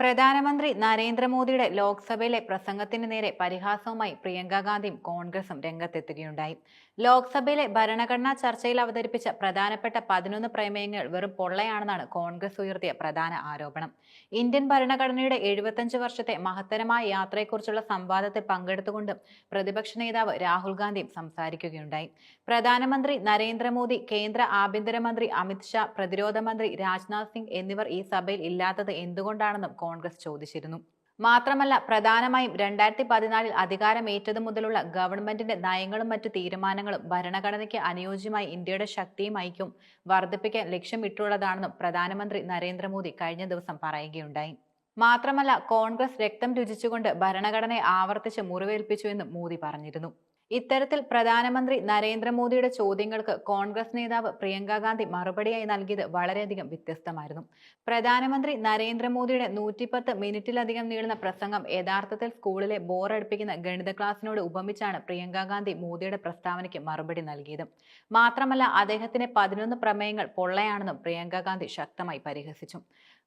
പ്രധാനമന്ത്രി നരേന്ദ്രമോദിയുടെ ലോക്സഭയിലെ പ്രസംഗത്തിന് നേരെ പരിഹാസവുമായി പ്രിയങ്ക ഗാന്ധിയും കോൺഗ്രസും രംഗത്തെത്തുകയുണ്ടായി. ലോക്സഭയിലെ ഭരണഘടനാ ചർച്ചയിൽ അവതരിപ്പിച്ച പ്രധാനപ്പെട്ട പതിനൊന്ന് പ്രമേയങ്ങൾ വെറും പൊള്ളയാണെന്നാണ് കോൺഗ്രസ് ഉയർത്തിയ പ്രധാന ആരോപണം. ഇന്ത്യൻ ഭരണഘടനയുടെ എഴുപത്തഞ്ച് വർഷത്തെ മഹത്തരമായ യാത്രയെക്കുറിച്ചുള്ള സംവാദത്തിൽ പങ്കെടുത്തുകൊണ്ടും പ്രതിപക്ഷ നേതാവ് രാഹുൽ ഗാന്ധിയും സംസാരിക്കുകയുണ്ടായി. പ്രധാനമന്ത്രി നരേന്ദ്രമോദി കേന്ദ്ര ആഭ്യന്തരമന്ത്രി അമിത്ഷാ പ്രതിരോധ മന്ത്രി രാജ്നാഥ് സിംഗ് എന്നിവർ ഈ സഭയിൽ ഇല്ലാത്തത് എന്തുകൊണ്ടാണെന്നും കോൺഗ്രസ് ചോദിച്ചിരുന്നു. മാത്രമല്ല പ്രധാനമായും രണ്ടായിരത്തി പതിനാലിൽ അധികാരമേറ്റതു മുതലുള്ള ഗവൺമെന്റിന്റെ നയങ്ങളും മറ്റു തീരുമാനങ്ങളും ഭരണഘടനയ്ക്ക് അനുയോജ്യമായി ഇന്ത്യയുടെ ശക്തിയും ഐക്യവും വർദ്ധിപ്പിക്കാൻ ലക്ഷ്യമിട്ടുള്ളതാണെന്നും പ്രധാനമന്ത്രി നരേന്ദ്രമോദി കഴിഞ്ഞ ദിവസം പറയുകയുണ്ടായി. മാത്രമല്ല കോൺഗ്രസ് രക്തം രുചിച്ചുകൊണ്ട് ഭരണഘടനയെ ആവർത്തിച്ച് മുറിവേൽപ്പിച്ചുവെന്നും മോദി പറഞ്ഞിരുന്നു. ഇത്തരത്തിൽ പ്രധാനമന്ത്രി നരേന്ദ്രമോദിയുടെ ചോദ്യങ്ങൾക്ക് കോൺഗ്രസ് നേതാവ് പ്രിയങ്ക ഗാന്ധി മറുപടിയായി നൽകിയത് വളരെയധികം വ്യത്യസ്തമായിരുന്നു. പ്രധാനമന്ത്രി നരേന്ദ്രമോദിയുടെ നൂറ്റിപ്പത്ത് മിനിറ്റിലധികം നീളുന്ന പ്രസംഗം യഥാർത്ഥത്തിൽ സ്കൂളിലെ ബോറടിപ്പിക്കുന്ന ഗണിത ക്ലാസ്സിനോട് ഉപമിച്ചാണ് പ്രിയങ്ക ഗാന്ധി മോദിയുടെ പ്രസ്താവനയ്ക്ക് മറുപടി നൽകിയത്. മാത്രമല്ല അദ്ദേഹത്തിന്റെ പതിനൊന്ന് പ്രമേയങ്ങൾ പൊള്ളയാണെന്നും പ്രിയങ്ക ഗാന്ധി ശക്തമായി പരിഹസിച്ചു.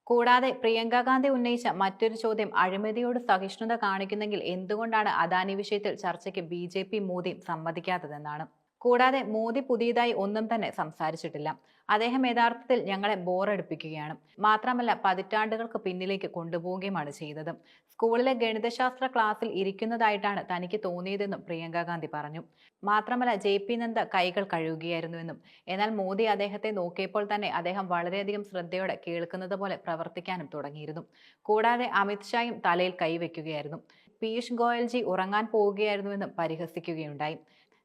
കൂടാതെ പ്രിയങ്ക ഗാന്ധി ഉന്നയിച്ച മറ്റൊരു ചോദ്യം അഴിമതിയോട് സഹിഷ്ണുത കാണിക്കുന്നെങ്കിൽ എന്തുകൊണ്ടാണ് അദാനി വിഷയത്തിൽ ചർച്ചയ്ക്ക് ബി മോദിയും സമ്മതിക്കാത്തതെന്നാണ്. കൂടാതെ മോദി പുതിയതായി ഒന്നും തന്നെ സംസാരിച്ചിട്ടില്ല. അദ്ദേഹം യഥാർത്ഥത്തിൽ ഞങ്ങളെ ബോറടിപ്പിക്കുകയാണ്. മാത്രമല്ല പതിറ്റാണ്ടുകൾക്ക് പിന്നിലേക്ക് കൊണ്ടുപോവുകയുമാണ് ചെയ്തത്. സ്കൂളിലെ ഗണിതശാസ്ത്ര ക്ലാസ്സിൽ ഇരിക്കുന്നതായിട്ടാണ് തനിക്ക് തോന്നിയതെന്നും പ്രിയങ്ക ഗാന്ധി പറഞ്ഞു. മാത്രമല്ല ജെ പി നന്ദ കൈകൾ കഴുകുകയായിരുന്നുവെന്നും. എന്നാൽ മോദി അദ്ദേഹത്തെ നോക്കിയപ്പോൾ തന്നെ അദ്ദേഹം വളരെയധികം ശ്രദ്ധയോടെ കേൾക്കുന്നത് പോലെ പ്രവർത്തിക്കാനും തുടങ്ങിയിരുന്നു. കൂടാതെ അമിത്ഷായും തലയിൽ കൈവയ്ക്കുകയായിരുന്നു. പീയൂഷ് ഗോയൽജി ഉറങ്ങാൻ പോവുകയായിരുന്നുവെന്നും പരിഹസിക്കുകയുണ്ടായി.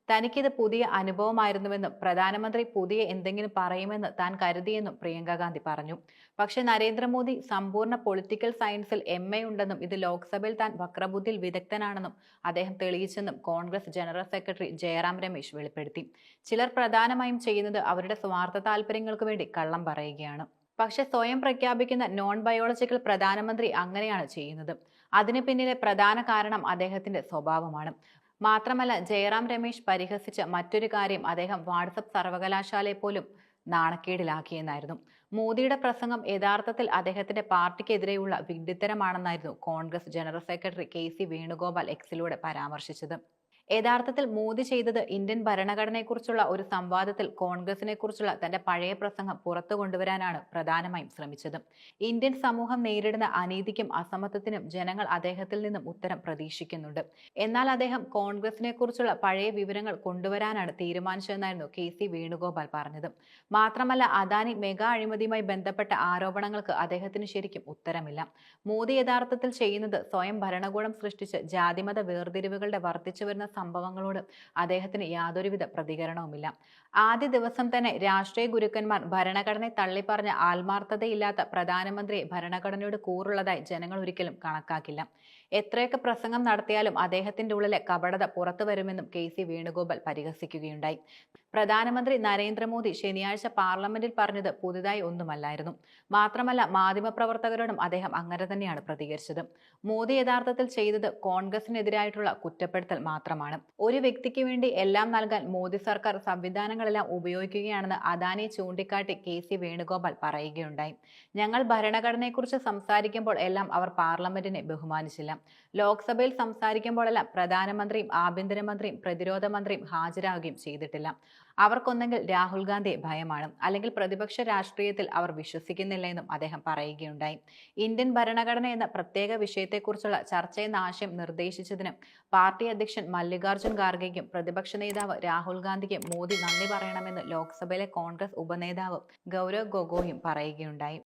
തനിക്കിത് പുതിയ അനുഭവമായിരുന്നുവെന്നും പ്രധാനമന്ത്രി പുതിയ എന്തെങ്കിലും പറയുമെന്ന് താൻ കരുതിയെന്നും പ്രിയങ്ക ഗാന്ധി പറഞ്ഞു. പക്ഷെ നരേന്ദ്രമോദി സമ്പൂർണ പൊളിറ്റിക്കൽ സയൻസിൽ എം എ ഉണ്ടെന്നും ഇത് ലോക്സഭയിൽ താൻ വക്രബുദ്ധിയിൽ വിദഗ്ധനാണെന്നും അദ്ദേഹം തെളിയിച്ചെന്നും കോൺഗ്രസ് ജനറൽ സെക്രട്ടറി ജയറാം രമേശ് വെളിപ്പെടുത്തി. ചിലർ പ്രധാനമായും ചെയ്യുന്നത് അവരുടെ സ്വാർത്ഥ താല്പര്യങ്ങൾക്ക് വേണ്ടി കള്ളം പറയുകയാണ്. പക്ഷെ സ്വയം പ്രഖ്യാപിക്കുന്ന നോൺ ബയോളജിക്കൽ പ്രധാനമന്ത്രി അങ്ങനെയാണ് ചെയ്യുന്നത്. അതിന് പിന്നിലെ പ്രധാന കാരണം അദ്ദേഹത്തിന്റെ സ്വഭാവമാണ്. മാത്രമല്ല ജയറാം രമേശ് പരിഹസിച്ച മറ്റൊരു കാര്യം അദ്ദേഹം വാട്സപ്പ് സർവകലാശാലയെ പോലും നാണക്കേടിലാക്കിയെന്നായിരുന്നു. മോദിയുടെ പ്രസംഗം യഥാർത്ഥത്തിൽ അദ്ദേഹത്തിന്റെ പാർട്ടിക്കെതിരെയുള്ള വിഡ്ഢിത്തരമാണെന്നായിരുന്നു Congress general secretary K C Venugopal എക്സിലൂടെ പരാമർശിച്ചത്. യഥാർത്ഥത്തിൽ മോദി ചെയ്തത് ഇന്ത്യൻ ഭരണഘടനയെക്കുറിച്ചുള്ള ഒരു സംവാദത്തിൽ കോൺഗ്രസിനെ കുറിച്ചുള്ള തന്റെ പഴയ പ്രസംഗം പുറത്തു കൊണ്ടുവരാനാണ് പ്രധാനമായും ശ്രമിച്ചത്. ഇന്ത്യൻ സമൂഹം നേരിടുന്ന അനീതിക്കും അസമത്വത്തിനും ജനങ്ങൾ അദ്ദേഹത്തിൽ നിന്നും ഉത്തരം പ്രതീക്ഷിക്കുന്നുണ്ട്. എന്നാൽ അദ്ദേഹം കോൺഗ്രസിനെ കുറിച്ചുള്ള പഴയ വിവരങ്ങൾ കൊണ്ടുവരാനാണ് തീരുമാനിച്ചതെന്നായിരുന്നു കെ സി വേണുഗോപാൽ പറഞ്ഞത്. മാത്രമല്ല അദാനി മെഗാ അഴിമതിയുമായി ബന്ധപ്പെട്ട ആരോപണങ്ങൾക്ക് അദ്ദേഹത്തിന് ശരിക്കും ഉത്തരമില്ല. മോദി യഥാർത്ഥത്തിൽ ചെയ്യുന്നത് സ്വയം ഭരണകൂടം സൃഷ്ടിച്ച് ജാതിമത വേർതിരിവുകളുടെ വർദ്ധിച്ചു വരുന്ന സംഭവങ്ങളോട് അദ്ദേഹത്തിന് യാതൊരുവിധ പ്രതികരണവുമില്ല. ആദ്യ ദിവസം തന്നെ രാഷ്ട്രീയ ഗുരുക്കന്മാർ ഭരണഘടനയെ തള്ളിപ്പറഞ്ഞ ആത്മാർത്ഥതയില്ലാത്ത പ്രധാനമന്ത്രിയെ ഭരണഘടനയോട് കൂറുള്ളതായി ജനങ്ങൾ ഒരിക്കലും കണക്കാക്കില്ല. എത്രയൊക്കെ പ്രസംഗം നടത്തിയാലും അദ്ദേഹത്തിന്റെ ഉള്ളിലെ കപടത പുറത്തു വരുമെന്നും കെ സി വേണുഗോപാൽ പരിഹസിക്കുകയുണ്ടായി. പ്രധാനമന്ത്രി നരേന്ദ്രമോദി ശനിയാഴ്ച പാർലമെന്റിൽ പറഞ്ഞത് പുതുതായി ഒന്നുമല്ലായിരുന്നു. മാത്രമല്ല മാധ്യമപ്രവർത്തകരോടും അദ്ദേഹം അങ്ങനെ തന്നെയാണ് പ്രതികരിച്ചത്. മോദി യഥാർത്ഥത്തിൽ ചെയ്തത് കോൺഗ്രസിനെതിരായിട്ടുള്ള കുറ്റപ്പെടുത്തൽ മാത്രമാണ്. ഒരു വ്യക്തിക്ക് വേണ്ടി എല്ലാം നൽകാൻ മോദി സർക്കാർ സംവിധാനങ്ങളെല്ലാം ഉപയോഗിക്കുകയാണെന്ന് അദാനി ചൂണ്ടിക്കാട്ടി കെ സി വേണുഗോപാൽ പറയുകയുണ്ടായി. ഞങ്ങൾ ഭരണഘടനയെക്കുറിച്ച് സംസാരിക്കുമ്പോൾ എല്ലാം അവർ പാർലമെന്റിനെ ബഹുമാനിച്ചില്ല. ലോക്സഭയിൽ സംസാരിക്കുമ്പോഴെല്ലാം പ്രധാനമന്ത്രിയും ആഭ്യന്തരമന്ത്രിയും പ്രതിരോധ മന്ത്രിയും ഹാജരാകുകയും ചെയ്തിട്ടില്ല. അവർക്കൊന്നെങ്കിൽ രാഹുൽ ഗാന്ധി ഭയമാണ്. അല്ലെങ്കിൽ പ്രതിപക്ഷ രാഷ്ട്രീയത്തിൽ അവർ വിശ്വസിക്കുന്നില്ല എന്നും അദ്ദേഹം പറയുകയുണ്ടായി. ഇന്ത്യൻ ഭരണഘടന എന്ന പ്രത്യേക വിഷയത്തെക്കുറിച്ചുള്ള ചർച്ചയെന്ന ആശയം നിർദ്ദേശിച്ചതിന് പാർട്ടി അധ്യക്ഷൻ മല്ലികാർജുൻ ഖാർഗെയ്ക്കും പ്രതിപക്ഷ നേതാവ് രാഹുൽ ഗാന്ധിക്ക് മോദി നന്ദി പറയണമെന്ന് ലോക്സഭയിലെ കോൺഗ്രസ് ഉപനേതാവ് ഗൗരവ് ഗൊഗോയും പറയുകയുണ്ടായി.